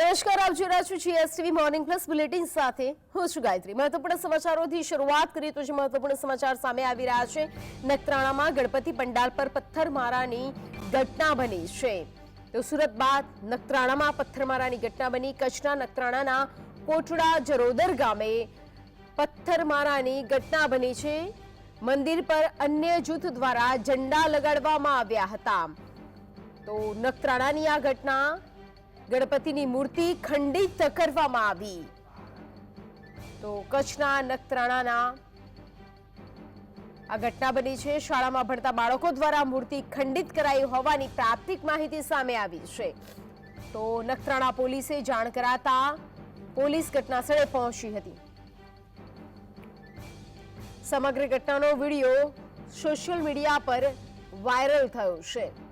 નમસ્કાર, આપ જોઈ રહ્યા છો જીએસટીવી મોર્નિંગ પ્લસ બુલેટિન સાથે હું છું ગાયત્રી. મહત્વપૂર્ણ સમાચારોથી શરૂઆત કરીએ તો જે મહત્વપૂર્ણ સમાચાર સામે આવી રહ્યા છે. નખત્રાણામાં ગણપતિ પંડાલ પર પથ્થરમારાની ઘટના બની છે. તો સુરત બાદ નખત્રાણામાં પથ્થરમારાની ઘટના બની. કચ્છના નખત્રાણાના કોટડા જરોદર ગામે પથ્થરમારાની ઘટના બની છે. મંદિર પર અન્ય જૂથ દ્વારા ઝંડા લગાડવામાં આવ્યા હતા. તો નખત્રાણાની આ ઘટના ગણપતિની મૂર્તિ ખંડિત કરવામાં આવી. તો કચ્છના નખત્રાણાના આ ઘટના બની છે. શાળામાં ભણતા બાળકો દ્વારા મૂર્તિ ખંડિત કરાઈ હોવાની પ્રાથમિક માહિતી સામે આવી છે. તો નખત્રાણા પોલીસે જાણ કરાતા પોલીસ ઘટનાસ્થળે પહોંચી હતી. સમગ્ર ઘટનાનો વીડિયો સોશિયલ મીડિયા પર વાયરલ થયો છે.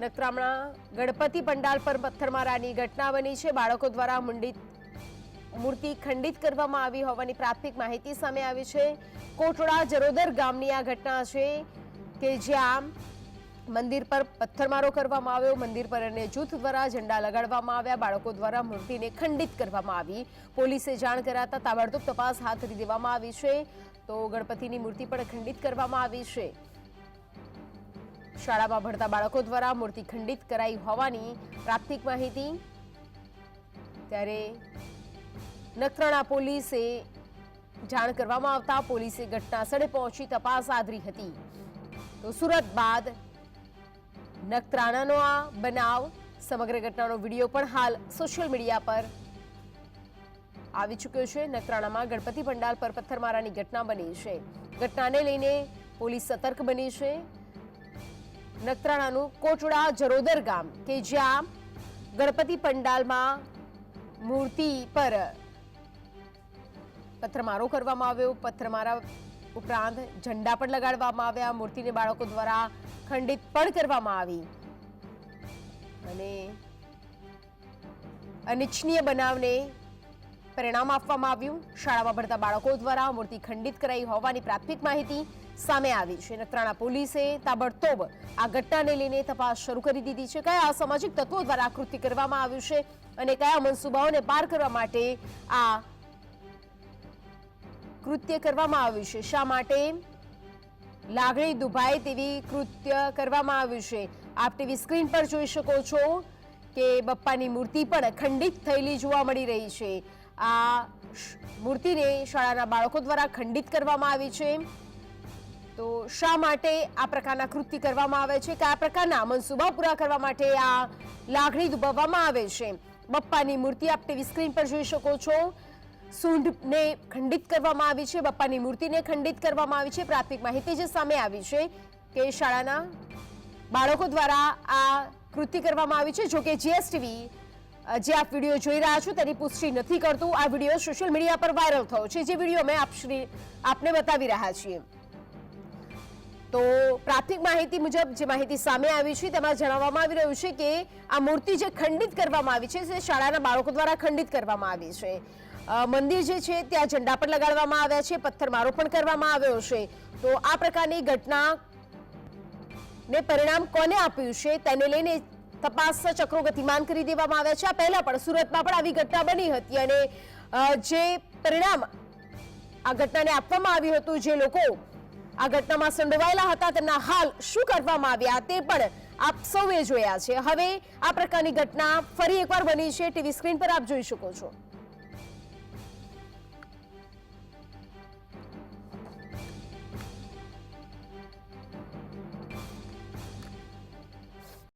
નખત્રાણા ગણપતિ પંડાલ પર પથ્થરમારાની ઘટના બની છે. બાળકો દ્વારા મુંડિત મૂર્તિ ખંડિત કરવામાં આવી હોવાની પ્રાથમિક માહિતી સામે આવી છે. કોટડા જરોદર ગામની આ ઘટના છે કે જ્યાં મંદિર પર પથ્થરમારો કરવામાં આવ્યો. મંદિર પર અને જૂથ દ્વારા ઝંડા લગાડવામાં આવ્યા. બાળકો દ્વારા મૂર્તિને ખંડિત કરવામાં આવી. પોલીસે જાણ કરાતા તાબડતોબ તપાસ હાથ ધરી દેવામાં આવી છે. તો ગણપતિની મૂર્તિ પણ ખંડિત કરવામાં આવી છે. શાળામાં ભણતા બાળકો દ્વારા મૂર્તિ ખંડિત કરાઈ હોવાની પ્રાથમિક માહિતી. ત્યારે નખત્રાણા પોલીસે જાણ કરવામાં આવતા પોલીસે ઘટના સ્થળે પહોંચી તપાસ આદરી હતી. તો સુરત બાદ નખત્રાણાનો આ બનાવ, સમગ્ર ઘટનાનો વીડિયો પણ હાલ સોશિયલ મીડિયા પર આવી ચૂક્યો છે. નખત્રાણામાં ગણપતિ પંડાલ પર પથ્થરમારાની ઘટના બની છે. ઘટનાને લઈને પોલીસ સતર્ક બની છે. નખત્રાણાનું કોટડા જરોદર ગામ, કે જ્યાં ગણપતિ પંડાલમાં મૂર્તિ પર પથ્થરમારો કરવામાં આવ્યો. પથ્થરમારા ઉપરાંત ઝંડા પણ લગાડવામાં આવ્યા. મૂર્તિને બાળકો દ્વારા ખંડિત પણ કરવામાં આવી. અને અનિચ્છનીય બનાવને પરિણામ આપવામાં આવ્યું. શાળામાં ભણતા બાળકો દ્વારા મૂર્તિ ખંડિત કરાઈ હોવાની પ્રાથમિક માહિતી સામે આવી છે. નખત્રાણા પોલીસે તાબડતોબ આ ઘટનાને લઈને તપાસ શરૂ કરી દીધી છે. કયા અસામાજિક તત્વો દ્વારા આકૃતિ કરવામાં આવ્યું છે અને કયા મનસુબાઓને પાર કરવા માટે આ કૃત્ય કરવામાં આવ્યું છે? શા માટે લાગણી દુભાય તેવી કૃત્ય કરવામાં આવ્યું છે? આપ ટીવી સ્ક્રીન પર જોઈ શકો છો કે બપ્પાની મૂર્તિ પણ ખંડિત થયેલી જોવા મળી રહી છે. આ મૂર્તિને શાળાના બાળકો દ્વારા ખંડિત કરવામાં આવી છે. તો શા માટે આ પ્રકારના કૃત્ય કરવામાં આવે છે કયા પ્રકારના મનસુબા પૂરા કરવા માટે આ લાગણી દુભાવવામાં આવે છે? બપ્પાની મૂર્તિ આપ ટીવી સ્ક્રીન પર જોઈ શકો છો. સૂંઢને ખંડિત કરવામાં આવી છે. બપ્પાની મૂર્તિને ખંડિત કરવામાં આવી છે. પ્રાથમિક માહિતી જે સામે આવી છે કે શાળાના બાળકો દ્વારા આ કૃત્ય કરવામાં આવી છે. જોકે જીએસટીવી જે આપ વીડિયો જોઈ રહ્યા છો તેની પુષ્ટિ નથી કરતું. આ વીડિયો સોશિયલ મીડિયા પર વાયરલ થયો છે. જે વીડિયો મેં આપ આપને બતાવી રહ્યા છીએ. તો પ્રાથમિક માહિતી મુજબ જે માહિતી સામે આવી છે, તેમાં જણાવવામાં આવી રહ્યું છે કે આ મૂર્તિ જે ખંડિત કરવામાં આવી છે તે શાળાના બાળકો દ્વારા ખંડિત કરવામાં આવી છે. મંદિર જે છે, ત્યાં ઝંડા પણ લગાડવામાં આવ્યા છે, પથ્થરમારો પણ કરવામાં આવ્યો છે. તો આ પ્રકારની ઘટના ને પરિણામ કોને આપ્યું છે, તેને લઈને તપાસ ચક્રો ગતિમાન કરી દેવામાં આવ્યા છે. આ પહેલા પણ સુરતમાં પણ આવી ઘટના બની હતી અને જે પરિણામ આ ઘટનાને આપવામાં આવ્યું હતું, જે લોકો આ ઘટનામાં સંડોવાયેલા હતા, તેમના હાલ શું કરવામાં આવ્યા તે પણ આપ સૌએ જોયા છે. હવે આ પ્રકારની ઘટના ફરી એકવાર બની છે. ટીવી સ્ક્રીન પર આપ જોઈ શકો છો.